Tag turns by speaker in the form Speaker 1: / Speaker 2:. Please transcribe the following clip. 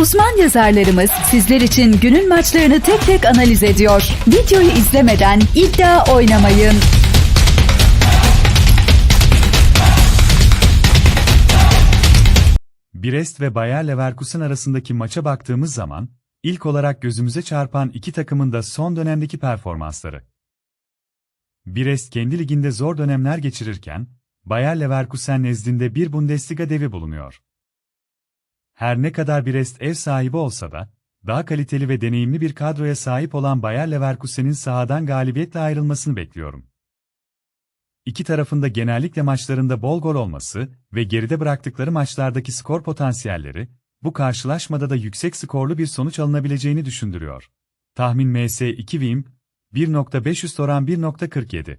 Speaker 1: Uzman yazarlarımız sizler için günün maçlarını tek tek analiz ediyor. Videoyu izlemeden iddia oynamayın.
Speaker 2: Brest ve Bayer Leverkusen arasındaki maça baktığımız zaman, ilk olarak gözümüze çarpan iki takımın da son dönemdeki performansları. Brest kendi liginde zor dönemler geçirirken, Bayer Leverkusen nezdinde bir Bundesliga devi bulunuyor. Her ne kadar Brest ev sahibi olsa da, daha kaliteli ve deneyimli bir kadroya sahip olan Bayer Leverkusen'in sahadan galibiyetle ayrılmasını bekliyorum. İki tarafında genellikle maçlarında bol gol olması ve geride bıraktıkları maçlardaki skor potansiyelleri, bu karşılaşmada da yüksek skorlu bir sonuç alınabileceğini düşündürüyor. Tahmin MS2 Wim, 1.500 oran 1.47.